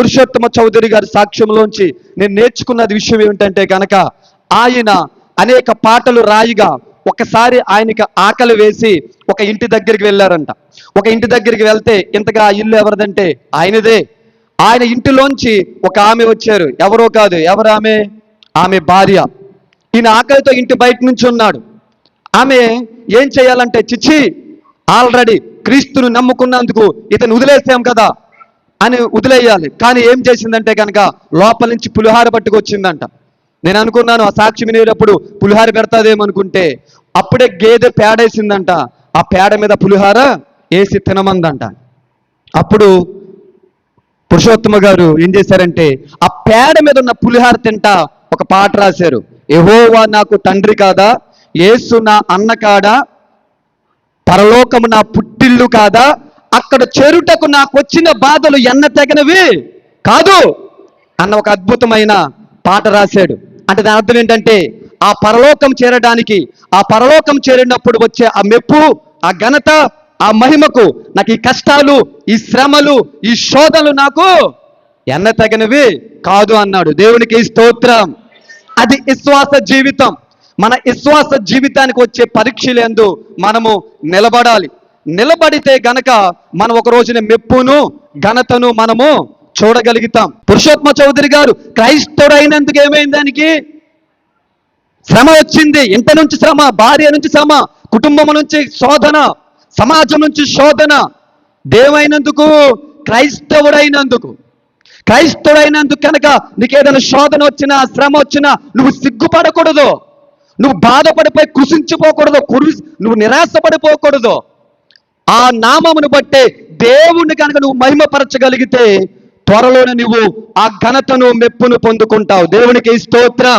పురుషోత్తమ చౌదరి గారి సాక్ష్యంలోంచి నేను నేర్చుకున్నది విషయం ఏమిటంటే కనుక ఆయన అనేక పాటలు రాయిగా ఒకసారి ఆయనకి ఆకలి వేసి ఒక ఇంటి దగ్గరికి వెళ్ళారంట. ఒక ఇంటి దగ్గరికి వెళ్తే ఇంతగా ఆ ఇల్లు ఎవరిదంటే ఆయనదే. ఆయన ఇంటిలోంచి ఒక ఆమె వచ్చారు. ఎవరో కాదు ఎవరు ఆమె ఆమె భార్య. ఈయన ఆకలితో ఇంటి బయట నుంచి ఉన్నాడు. ఆమె ఏం చేయాలంటే చిచ్చి ఆల్రెడీ క్రీస్తును నమ్ముకున్నందుకు ఇతను వదిలేసాం కదా. అని వదిలేయాలి. కానీ ఏం చేసిందంటే కనుక లోపల నుంచి పులిహార పట్టుకొచ్చిందంట. నేను అనుకున్నాను ఆ సాక్షి వినేటప్పుడు పులిహార పెడతాదేమో అనుకుంటే అప్పుడే గేదె పేడేసిందంట. ఆ పేడ మీద పులిహార వేసి తినమందంట. అప్పుడు పురుషోత్తమ గారు ఏం చేశారంటే ఆ పేడ మీద ఉన్న పులిహార తింటా ఒక పాట రాశారు. ఎహోవా నాకు తండ్రి కాదా? ఏసు నా అన్న కాడా? పరలోకము నా పుట్టిల్లు కాదా? అక్కడ చేరుటకు నాకు వచ్చిన బాధలు ఎన్న తెగనవి? కాదు. అన్న ఒక అద్భుతమైన పాట రాశాడు. అంటే దాని అర్థం ఏంటంటే ఆ పరలోకం చేరడానికి ఆ పరలోకం చేరినప్పుడు వచ్చే ఆ మెప్పు ఆ ఘనత ఆ మహిమకు నాకు ఈ కష్టాలు ఈ శ్రమలు ఈ శోధనలు నాకు ఎన్న తగినవి? కాదు అన్నాడు. దేవునికి స్తోత్రం. అది విశ్వాస జీవితం. మన విశ్వాస జీవితానికి వచ్చే పరీక్షలందు మనము నిలబడాలి. నిలబడితే గనక మనం ఒక రోజున మెప్పును ఘనతను మనము చూడగలుగుతాం. పురుషోత్మ చౌదరి గారు క్రైస్తవుడైనందుకు ఏమైంది దానికి? శ్రమ వచ్చింది. ఇంట నుంచి శ్రమ భార్య నుంచి శ్రమ కుటుంబం నుంచి శోధన సమాజం నుంచి శోధన. దేవైనందుకు? క్రైస్తవుడైనందుకు. క్రైస్తవుడైనందుకు కనుక నీకు ఏదైనా శోధన వచ్చినా శ్రమ వచ్చినా నువ్వు సిగ్గుపడకూడదు. నువ్వు బాధపడిపోయి కృషించిపోకూడదు కురు నువ్వు నిరాశపడిపోకూడదు. ఆ నామమును బట్టే దేవుణ్ణి కనుక నువ్వు మహిమపరచగలిగితే త్వరలోనే నువ్వు ఆ ఘనతను మెప్పును పొందుకుంటావు. దేవునికి స్తోత్రం.